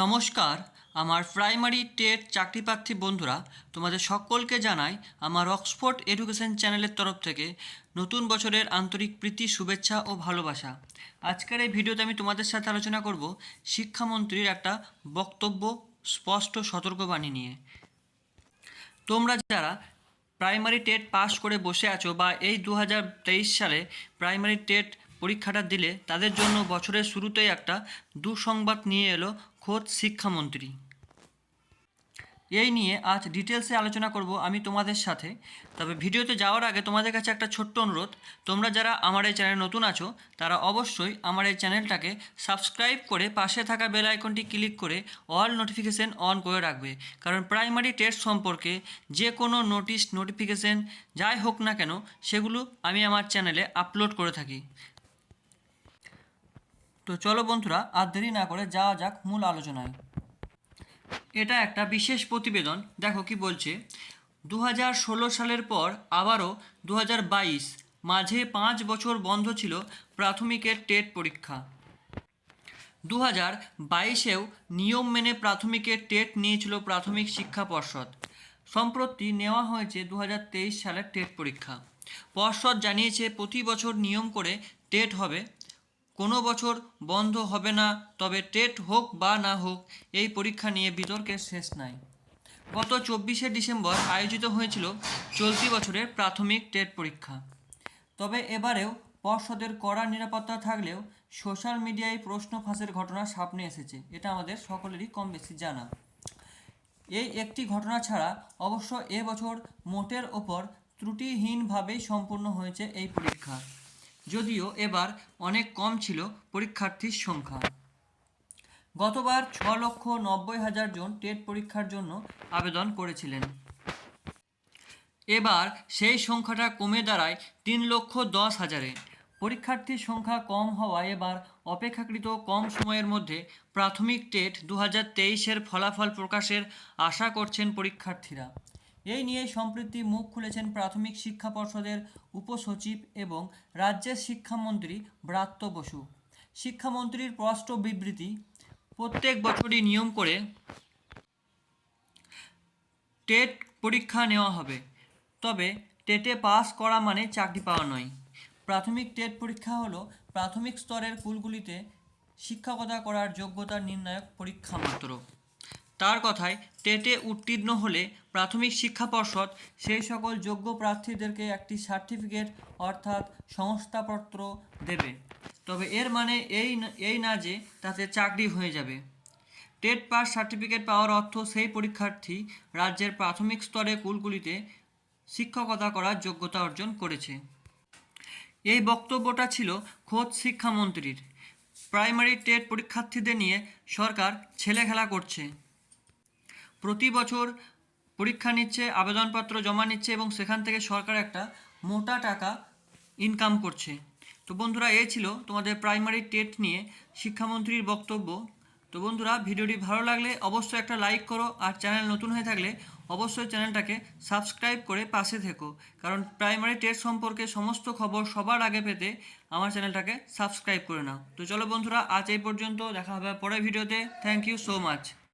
নমস্কার, আমার primary TET চাকরিপ্রার্থী বন্ধুরা, তোমাদের সকলকে জানাই আমার অক্সফোর্ড এডুকেশন চ্যানেলের তরফ থেকে নতুন বছরের আন্তরিক প্রীতি, শুভেচ্ছা ও ভালোবাসা। আজকের এই ভিডিওতে আমি তোমাদের সাথে আলোচনা করব শিক্ষামন্ত্রীর একটা বক্তব্য, স্পষ্ট সতর্কবাণী নিয়ে। তোমরা যারা প্রাইমারি টেট পাস করে বসে আছো বা এই দু হাজার তেইশ সালে প্রাইমারি টেট পরীক্ষাটা দিলে তাদের জন্য বছরের শুরুতেই একটা দুঃসংবাদ নিয়ে এলো খোদ শিক্ষামন্ত্রী। এই নিয়ে আজ ডিটেলসে আলোচনা করব আমি তোমাদের সাথে। তবে ভিডিওতে যাওয়ার আগে তোমাদের কাছে একটা ছোট্ট অনুরোধ, তোমরা যারা আমার এই চ্যানেলে নতুন আছো, তারা অবশ্যই আমার এই চ্যানেলটাকে সাবস্ক্রাইব করে পাশে থাকা বেল আইকনটি ক্লিক করে অল নোটিফিকেশন অন করে রাখবে। কারণ প্রাইমারি টেস্ট সম্পর্কে যে কোনো নোটিশ, নোটিফিকেশান যাই হোক না কেন, সেগুলো আমি আমার চ্যানেলে আপলোড করে থাকি। তো চলো বন্ধুরা, আর দেরি না করে যাওয়া যাক মূল আলোচনায়। এটা একটা বিশেষ প্রতিবেদন, দেখো কি বলছে। দু সালের পর আবারও দু মাঝে পাঁচ বছর বন্ধ ছিল প্রাথমিকের টেট পরীক্ষা। দু হাজার বাইশেও নিয়ম মেনে প্রাথমিকের টেট নিয়েছিল প্রাথমিক শিক্ষা পর্ষদ। সম্প্রতি নেওয়া হয়েছে দু হাজার তেইশ সালের টেট পরীক্ষা। পর্ষদ জানিয়েছে, প্রতি বছর নিয়ম করে টেট হবে। কোনো বছর বন্ধ হবে না, তবে টেট হোক বা না হোক, এই পরীক্ষা নিয়ে বিতর্কের শেষ নাই। গত চব্বিশে ডিসেম্বর আয়োজিত হয়েছিল চলতি বছরের প্রাথমিক টেট পরীক্ষা। তবে এবারেও পর্ষদের কড়া নিরাপত্তা থাকলেও সোশ্যাল মিডিয়ায় প্রশ্ন ফাঁসের ঘটনা সামনে এসেছে, এটা আমাদের সকলেরই কম বেশি জানা। এই একটি ঘটনা ছাড়া অবশ্য এবছর মোটের ওপর ত্রুটিহীনভাবেই সম্পূর্ণ হয়েছে এই পরীক্ষা। যদিও এবার অনেক কম ছিল পরীক্ষার্থীর সংখ্যা। গতবার ছ লক্ষ নব্বই হাজার জন টেট পরীক্ষার জন্য আবেদন করেছিলেন। এবার সেই সংখ্যাটা কমে দাঁড়ায় তিন লক্ষ দশ হাজারে। পরীক্ষার্থীর সংখ্যা কম হওয়ায় এবার অপেক্ষাকৃত কম সময়ের মধ্যে প্রাথমিক টেট দু হাজার তেইশের ফলাফল প্রকাশের আশা করছেন পরীক্ষার্থীরা। এই নিয়ে সম্প্রতি মুখ খুলেছেন প্রাথমিক শিক্ষা পর্ষদের উপসচিব এবং রাজ্যের শিক্ষামন্ত্রী ব্রাত্য বসু। শিক্ষামন্ত্রীর স্পষ্ট বিবৃতি, প্রত্যেক বছরই নিয়ম করে টেট পরীক্ষা নেওয়া হবে। তবে টেটে পাস করা মানে চাকরি পাওয়া নয়। প্রাথমিক টেট পরীক্ষা হলো প্রাথমিক স্তরের স্কুলগুলিতে শিক্ষকতা করার যোগ্যতা নির্ণায়ক পরীক্ষা মাত্র। তার কথায় টেটে উত্তীর্ণ হলে প্রাথমিক শিক্ষা পর্ষদ সেই সকল যোগ্য প্রার্থীদেরকে একটি সার্টিফিকেট অর্থাৎ সংস্থাপত্র দেবে। তবে এর মানে এই এই না যে তাতে চাকরি হয়ে যাবে। টেট পাস সার্টিফিকেট পাওয়ার অর্থ সেই পরীক্ষার্থী রাজ্যের প্রাথমিক স্তরে স্কুলগুলিতে শিক্ষকতা করার যোগ্যতা অর্জন করেছে। এই বক্তব্যটা ছিল খোদ শিক্ষামন্ত্রীর। প্রাইমারি টেট পরীক্ষার্থীদের নিয়ে সরকার ছেলেখেলা করছে। প্রতি বছর পরীক্ষা নিচ্ছে, আবেদনপত্র জমা নিচ্ছে এবং সেখান থেকে সরকার একটা মোটা টাকা ইনকাম করছে। তো বন্ধুরা এই ছিল তোমাদের প্রাইমারি টেট নিয়ে শিক্ষামন্ত্রীর বক্তব্য। তো বন্ধুরা, ভিডিওটি ভালো লাগলে অবশ্যই একটা লাইক করো আর চ্যানেল নতুন হয়ে থাকলে অবশ্যই চ্যানেলটাকে সাবস্ক্রাইব করে পাশে থেকো। কারণ প্রাইমারি টেস্ট সম্পর্কে সমস্ত খবর সবার আগে পেতে আমার চ্যানেলটাকে সাবস্ক্রাইব করে নাও। তো চলো বন্ধুরা, আজ এই পর্যন্ত, দেখা হবে পরের ভিডিওতে। Thank you so much